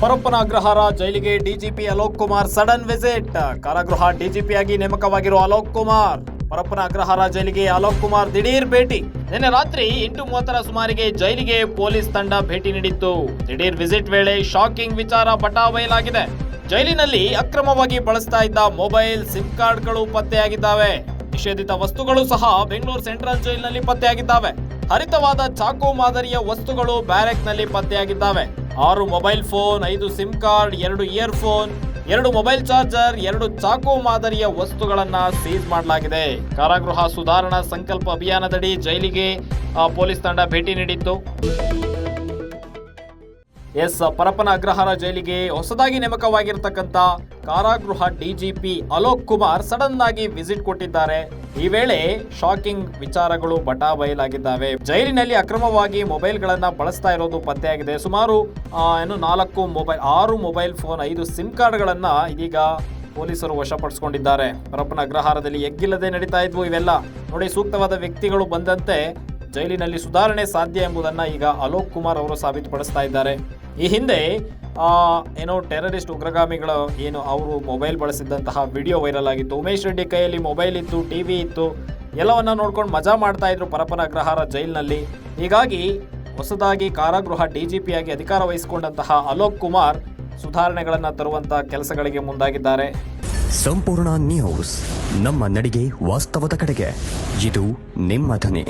ಪರಪ್ಪನ ಅಗ್ರಹಾರ ಜೈಲಿಗೆ DGP Alok Kumar sudden visit. ಕಾರಾಗೃಹ ಡಿಜಿಪಿಯಾಗಿ ನೇಮಕವಾಗಿರುವ ಅಲೋಕ್ ಕುಮಾರ್. ಪರಪ್ಪನ ಅಗ್ರಹಾರ ಜೈಲಿಗೆ ಅಲೋಕ್ ಕುಮಾರ್ ದಿಢೀರ್ ಭೇಟಿ. ನಿನ್ನೆ ರಾತ್ರಿ ಎಂಟು ಮೂವತ್ತರ ಸುಮಾರಿಗೆ ಜೈಲಿಗೆ ಪೊಲೀಸ್ ತಂಡ ಭೇಟಿ ನೀಡಿತ್ತು. ದಿಢೀರ್ ವಿಸಿಟ್ ವೇಳೆ ಶಾಕಿಂಗ್ ವಿಚಾರ ಬಟಾಬಯಲಾಗಿದೆ ಜೈಲಿನಲ್ಲಿ ಅಕ್ರಮವಾಗಿ ಬಳಸ್ತಾ ಇದ್ದ ಮೊಬೈಲ್, ಸಿಮ್ ಕಾರ್ಡ್ಗಳು ಪತ್ತೆಯಾಗಿದ್ದಾವೆ. ನಿಷೇಧಿತ ವಸ್ತುಗಳು ಸಹ ಬೆಂಗಳೂರು ಸೆಂಟ್ರಲ್ ಜೈಲಿನಲ್ಲಿ ಪತ್ತೆಯಾಗಿದ್ದಾವೆ. ಹರಿತವಾದ ಚಾಕು ಮಾದರಿಯ ವಸ್ತುಗಳು ಬ್ಯಾರೆಕ್ನಲ್ಲಿ ಪತ್ತೆಯಾಗಿದ್ದಾವೆ. ಆರು ಮೊಬೈಲ್ ಫೋನ್, ಐದು ಸಿಮ್ ಕಾರ್ಡ್, ಎರಡು ಇಯರ್ ಫೋನ್ ಎರಡು ಮೊಬೈಲ್ ಚಾರ್ಜರ್, ಎರಡು ಚಾಕು ಮಾದರಿಯ ವಸ್ತುಗಳನ್ನ ಸೀಸ್ ಮಾಡಲಾಗಿದೆ. ಕಾರಾಗೃಹ ಸುಧಾರಣಾ ಸಂಕಲ್ಪ ಅಭಿಯಾನದಡಿ ಜೈಲಿಗೆ ಪೊಲೀಸ್ ತಂಡ ಭೇಟಿ ನೀಡಿತ್ತು. ಎಸ್ ಪರಪ್ಪನ ಅಗ್ರಹಾರ ಜೈಲಿಗೆ ಹೊಸದಾಗಿ ನೇಮಕವಾಗಿರ್ತಕ್ಕಂಥ ಕಾರಾಗೃಹ ಡಿಜಿಪಿ ಅಲೋಕ್ ಕುಮಾರ್ ಸಡನ್ ಆಗಿ ವಿಸಿಟ್ ಕೊಟ್ಟಿದ್ದಾರೆ. ಈ ವೇಳೆ ಶಾಕಿಂಗ್ ವಿಚಾರಗಳು ಬಟಾ ಬಯಲಾಗಿದ್ದಾವೆ ಜೈಲಿನಲ್ಲಿ ಅಕ್ರಮವಾಗಿ ಮೊಬೈಲ್ಗಳನ್ನ ಬಳಸ್ತಾ ಇರೋದು ಪತ್ತೆಯಾಗಿದೆ. ಸುಮಾರು ಏನು ನಾಲ್ಕು ಮೊಬೈಲ್, ಆರು ಮೊಬೈಲ್ ಫೋನ್, ಐದು ಸಿಮ್ ಕಾರ್ಡ್ಗಳನ್ನ ಇದೀಗ ಪೊಲೀಸರು ವಶಪಡಿಸಿಕೊಂಡಿದ್ದಾರೆ. ಪರಪ್ಪನ ಅಗ್ರಹಾರದಲ್ಲಿ ಎಗ್ಗಿಲ್ಲದೆ ನಡೀತಾ ಇದ್ವು ಇವೆಲ್ಲ. ನೋಡಿ, ಸೂಕ್ತವಾದ ವ್ಯಕ್ತಿಗಳು ಬಂದಂತೆ ಜೈಲಿನಲ್ಲಿ ಸುಧಾರಣೆ ಸಾಧ್ಯ ಎಂಬುದನ್ನು ಈಗ ಅಲೋಕ್ ಕುಮಾರ್ ಅವರು ಸಾಬೀತುಪಡಿಸ್ತಾ ಇದ್ದಾರೆ. ಈ ಹಿಂದೆ ಏನೋ ಟೆರರಿಸ್ಟ್ ಉಗ್ರಗಾಮಿಗಳು ಏನು ಅವರು ಮೊಬೈಲ್ ಬಳಸಿದ್ದಂತಹ ವಿಡಿಯೋ ವೈರಲ್ ಆಗಿತ್ತು. ಉಮೇಶ್ ರೆಡ್ಡಿ ಕೈಯಲ್ಲಿ ಮೊಬೈಲ್ ಇತ್ತು, ಟಿವಿ ಇತ್ತು, ಎಲ್ಲವನ್ನ ನೋಡ್ಕೊಂಡು ಮಜಾ ಮಾಡ್ತಾ ಇದ್ರು ಪರಪನ ಅಗ್ರಹಾರ ಜೈಲಿನಲ್ಲಿ. ಹೀಗಾಗಿ ಹೊಸದಾಗಿ ಕಾರಾಗೃಹ ಡಿ ಜಿ ಪಿಯಾಗಿ ಅಧಿಕಾರ ವಹಿಸಿಕೊಂಡಂತಹ ಅಲೋಕ್ ಕುಮಾರ್ ಸುಧಾರಣೆಗಳನ್ನು ತರುವಂತಹ ಕೆಲಸಗಳಿಗೆ ಮುಂದಾಗಿದ್ದಾರೆ. ಸಂಪೂರ್ಣ ನ್ಯೂಸ್ ನಮ್ಮ ನಡಿಗೆ ವಾಸ್ತವದ ಕಡೆಗೆ. ಇದು ನಿಮ್ಮ ಧ್ವನಿ.